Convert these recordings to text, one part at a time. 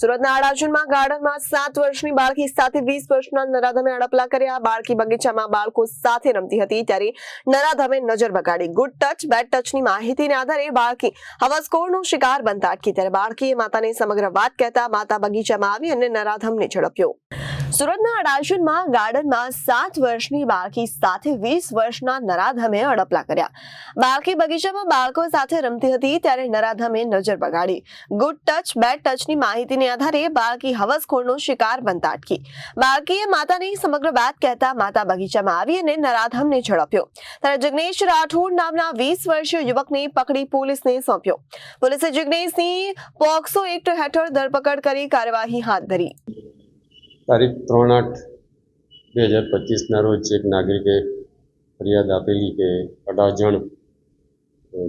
સુરતના અડાજણમાં ગાર્ડનમાં સાત વર્ષની બાળકી સાથે વીસ વર્ષના નરાધમે અડપલા કર્યા. બાળકી બગીચામાં બાળકો સાથે રમતી હતી ત્યારે નરાધમે નજર બગાડી. ગુડ ટચ બેડ ટચની માહિતીને આધારે બાળકી હવસખોરનો શિકાર બનતા અટકી. ત્યારે બાળકીએ માતાને સમગ્ર વાત કહેતા માતા બગીચામાં આવી અને નરાધમને ઝડપ્યો. સુરતના અડાજણમાં ગાર્ડનમાં સાત વર્ષની બાળકી સાથે વીસ વર્ષના નરાધમે અડપલા કર્યા. બાળકી બગીચામાં બાળકો સાથે રમતી હતી ત્યારે નરાધમે નજર બગાડી. ગુડ ટચ બેડ ટચની માહિતીને આધારે બાળકી હવસખોરનો શિકાર બનતા અટકી. બાળકીએ માતાની સમગ્ર વાત કહેતા માતા બગીચામાં આવી અને નરાધમને ઝડપ્યો. ત્યારે જિગ્નેશ રાઠોડ નામના વીસ વર્ષીય યુવકને પકડી પોલીસને સોંપ્યો. પોલીસે જિગ્નેશની પોક્સો એક્ટ હેઠળ ધરપકડ કરી કાર્યવાહી હાથ ધરી. તારીખ ત્રણ આઠ બે હજાર પચીસના રોજ એક નાગરિકે ફરિયાદ આપેલી કે અઢાર જણ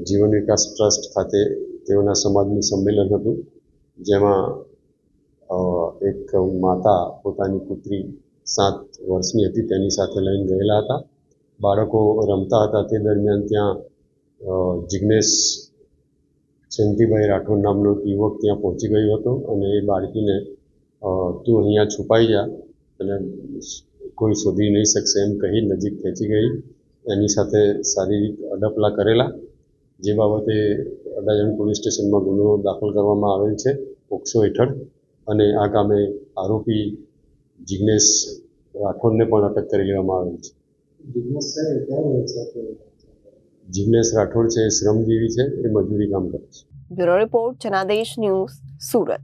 જીવન વિકાસ ટ્રસ્ટ ખાતે તેઓના સમાજનું સંમેલન હતું, જેમાં એક માતા પોતાની પુત્રી સાત વર્ષની હતી, તેની સાથે લઈને ગયેલા હતા. બાળકો રમતા હતા, તે દરમિયાન ત્યાં જિગ્નેશ જયંતિભાઈ રાઠોડ નામનો યુવક ત્યાં પહોંચી ગયો હતો અને એ બાળકીને તું અહીંયા છુપાઈ જા અને કોઈ શોધી નહીં શકશે એમ કહી નજીક ખેંચી ગઈ. એની સાથે શારીરિક અડપલા કરેલા જે બાબતે અડાજણ પોલીસ સ્ટેશનમાં ગુનો દાખલ કરવામાં આવેલ છે પોક્સો હેઠળ. અને આ કામે આરોપી જિગ્નેશ રાઠોડને પણ અટક કરી લેવામાં આવેલ છે. જિગ્નેશ રાઠોડ છે એ શ્રમજીવી છે એ મજૂરી કામ કરે છે. Bureau report Janadesh news Surat.